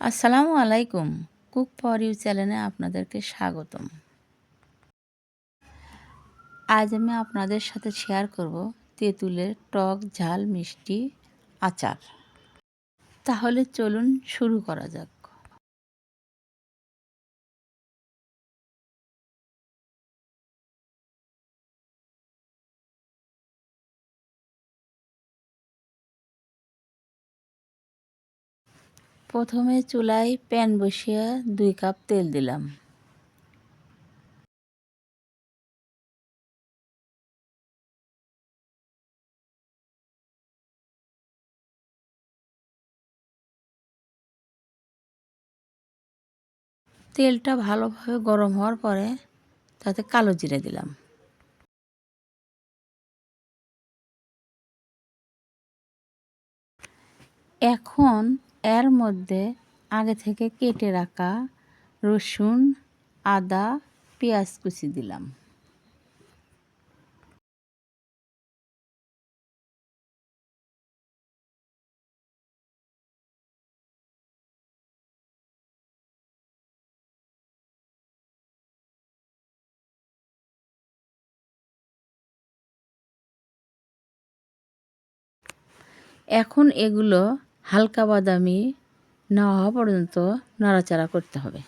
আসসালামু আলাইকুম। Cook for you চ্যানেলে আপনাদেরকে স্বাগতম। আজ আমি আপনাদের সাথে শেয়ার করব তেঁতুলের টক ঝাল মিষ্টি আচার। তাহলে চলুন শুরু করা যাক। প্রথমে চুলায় প্যান বসিয়ে দুই কাপ তেল দিলাম। তেলটা ভালোভাবে গরম হওয়ার পরে তাতে কালো জিরে দিলাম। এখন এর মধ্যে আগে থেকে কেটে রাখা রসুন আদা পেঁয়াজ কুচি দিলাম। এখন এগুলো হালকা বাদামি না হওয়া পর্যন্ত নাড়াচাড়া করতে হবে।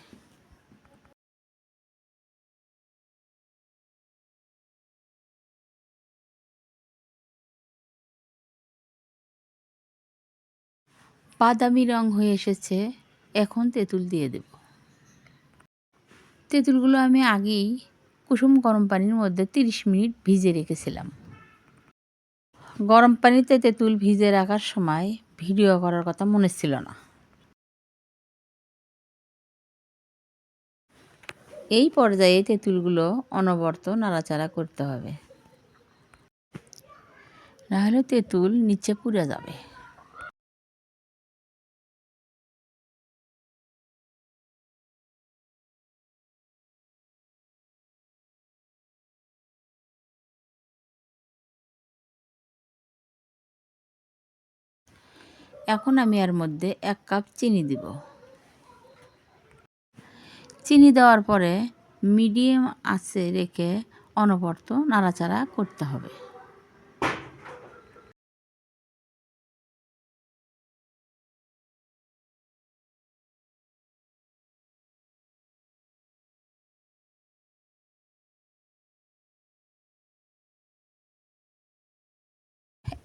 বাদামি রং হয়ে এসেছে, এখন তেঁতুল দিয়ে দেব। তেঁতুলগুলো আমি আগেই কুসুম গরম পানির মধ্যে 30 মিনিট ভিজে রেখেছিলাম। গরম পানিতে তেঁতুল ভিজে রাখার সময় ভিডিও করার কথা মনে ছিল না। এই পর্যায়ে তেঁতুলগুলো অনবর্ত নাড়াচাড়া করতে হবে। নাহলে তেঁতুল নিচে পুড়ে যাবে। এখন আমি এর মধ্যে এক কাপ চিনি দিব। চিনি দেওয়ার পরে মিডিয়াম আছে রেখে অনবরত নাড়াচাড়া করতে হবে।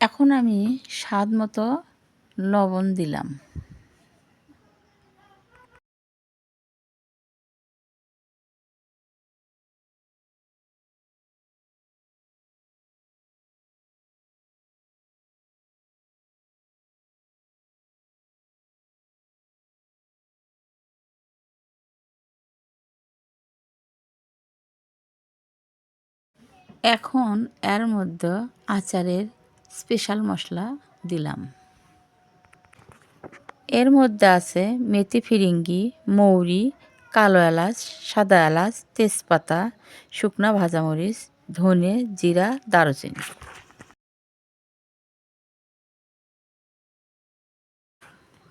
এখন আমি স্বাদ মতো লবণ দিলাম। এখন এর মধ্যে আচারের স্পেশাল মশলা দিলাম। এর মধ্যে আছে মেথি ফিরিঙ্গি, মৌরি, কালো এলাচ, সাদা এলাচ, তেজপাতা, শুকনা ভাজামরিচ, ধনে জিরা, দারুচিনি।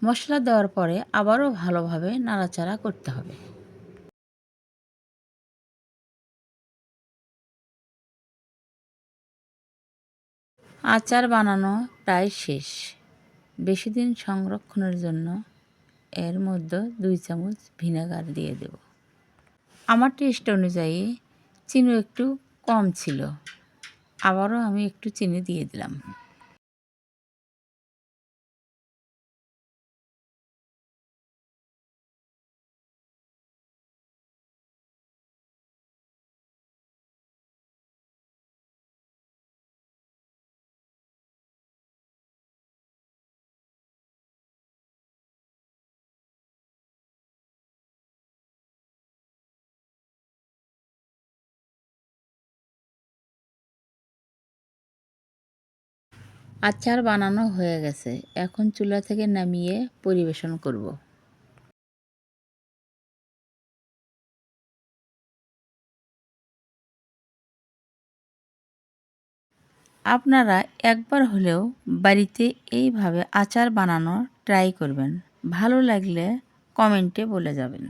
মশলা দেওয়ার পরে আবারও ভালোভাবে নাড়াচাড়া করতে হবে। আচার বানানো প্রায় শেষ। বেশি দিন সংরক্ষণের জন্য এর মধ্যে দুই চামচ ভিনেগার দিয়ে দেব। আমার টেস্ট অনুযায়ী চিনি একটু কম ছিল, আবারও আমি একটু চিনি দিয়ে দিলাম। আচার বানানো হয়ে গেছে। এখন চুলা থেকে নামিয়ে পরিবেশন করব। আপনারা একবার হলেও বাড়িতে এইভাবে আচার বানানো ট্রাই করবেন। ভালো লাগলে কমেন্টে বলে যাবেন।